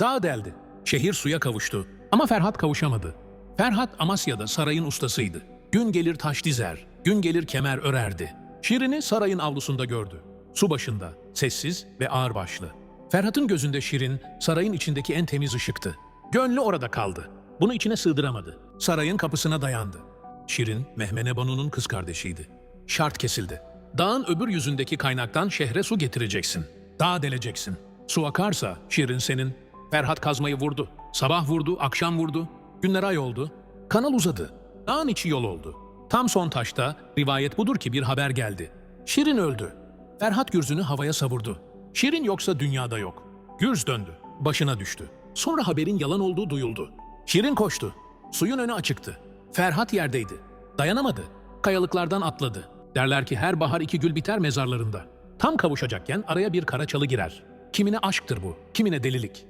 Dağ deldi. Şehir suya kavuştu. Ama Ferhat kavuşamadı. Ferhat Amasya'da sarayın ustasıydı. Gün gelir taş dizer, gün gelir kemer örerdi. Şirin'i sarayın avlusunda gördü. Su başında, sessiz ve ağırbaşlı. Ferhat'ın gözünde Şirin, sarayın içindeki en temiz ışıktı. Gönlü orada kaldı. Bunu içine sığdıramadı. Sarayın kapısına dayandı. Şirin, Mehmene Banu'nun kız kardeşiydi. Şart kesildi. Dağın öbür yüzündeki kaynaktan şehre su getireceksin. Dağ deleceksin. Su akarsa Şirin senin. Ferhat kazmayı vurdu. Sabah vurdu, akşam vurdu. Günler ay oldu. Kanal uzadı. Dağın içi yol oldu. Tam son taşta rivayet budur ki bir haber geldi. Şirin öldü. Ferhat gürzünü havaya savurdu. Şirin yoksa dünyada yok. Gürz döndü. Başına düştü. Sonra haberin yalan olduğu duyuldu. Şirin koştu. Suyun önü açıktı. Ferhat yerdeydi. Dayanamadı. Kayalıklardan atladı. Derler ki her bahar iki gül biter mezarlarında. Tam kavuşacakken araya bir kara çalı girer. Kimine aşktır bu, kimine delilik.